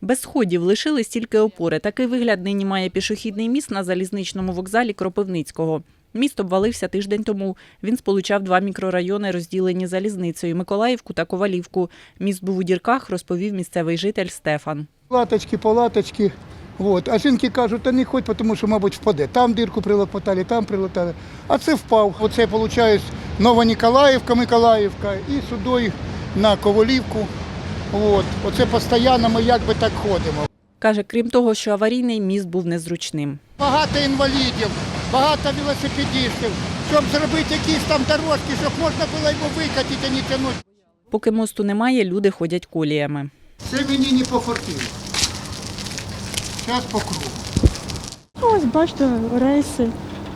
Без сходів лишились тільки опори. Такий вигляд нині має пішохідний міст на залізничному вокзалі Кропивницького. Міст обвалився тиждень тому. Він сполучав два мікрорайони, розділені залізницею Миколаївку та Ковалівку. Міст був у дірках, розповів місцевий житель Стефан. Латочки, палаточки. Вот. А жінки кажуть, та не ходь, тому що, мабуть, впаде. Там дирку прилопотали, там прилопотали. А це впав. Оце, виходить, Нова Ніколаївка, Миколаївка і сюди на Ковалівку. От. Оце постійно ми якби так ходимо. Каже, крім того, що аварійний міст був незручним. Багато інвалідів, багато велосипедистів, щоб зробити якісь там дорожки, щоб можна було його викатити, а не тягнути. Поки мосту немає, люди ходять коліями. Це мені не пофартило. Зараз по кругу. Ось бачите, рейси,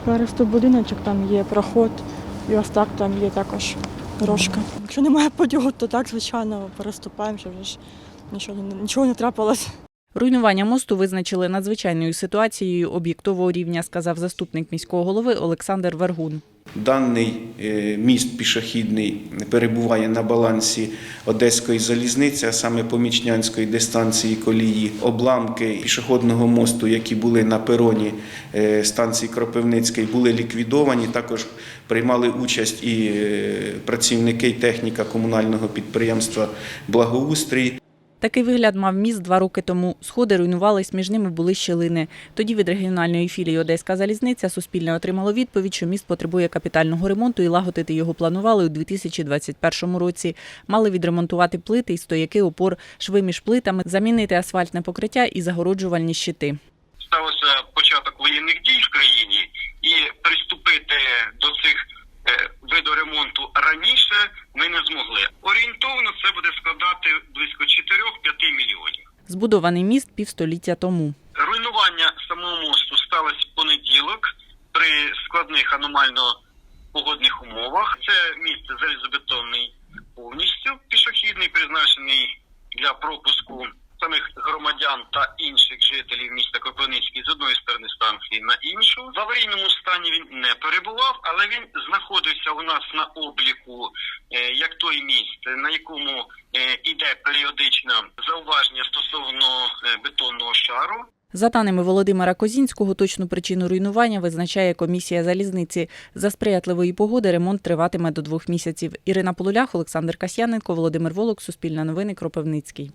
зараз тут будиночок, там є проход, і ось так там є також дорожка. Якщо немає подігу, то так, звичайно, переступаємо, щоб ж нічого, нічого не трапилось. Руйнування мосту визначили надзвичайною ситуацією об'єктового рівня, сказав заступник міського голови Олександр Вергун. Даний е, міст пішохідний перебуває на балансі Одеської залізниці, а саме помічнянської дистанції колії. Обламки пішохідного мосту, які були на пероні е, станції Кропивницької, були ліквідовані. Також приймали участь і е, працівники і техніка комунального підприємства Благоустрій. Такий вигляд мав міст два роки тому. Сходи руйнувались, між ними були щілини. Тоді від регіональної філії Одеська залізниця Суспільне отримало відповідь, що міст потребує капітального ремонту і лагодити його планували у 2021 році. Мали відремонтувати плити і стояки опор, шви між плитами, замінити асфальтне покриття і загороджувальні щити. стався початок воєнних дій в країні, і приступити до цих е, виду ремонту раніше ми не змогли. Орієнтовно це буде Збудований міст півстоліття тому. Руйнування самого мосту сталося в понеділок при складних аномально погодних умовах. Це міст залізобетонний повністю пішохідний, призначений для пропуску самих громадян та інших жителів міста Кропивницький з одної сторони станції на іншу. В аварійному стані він не перебував, але він знаходився у нас на обліку е, як той міст, на якому е, іде періодично зауваження стосовно е, бетонного шару. За даними Володимира Козінського, точну причину руйнування визначає комісія залізниці. За сприятливої погоди ремонт триватиме до двох місяців. Ірина Полулях, Олександр Касьяненко, Володимир Волок, Суспільне новини, Кропивницький.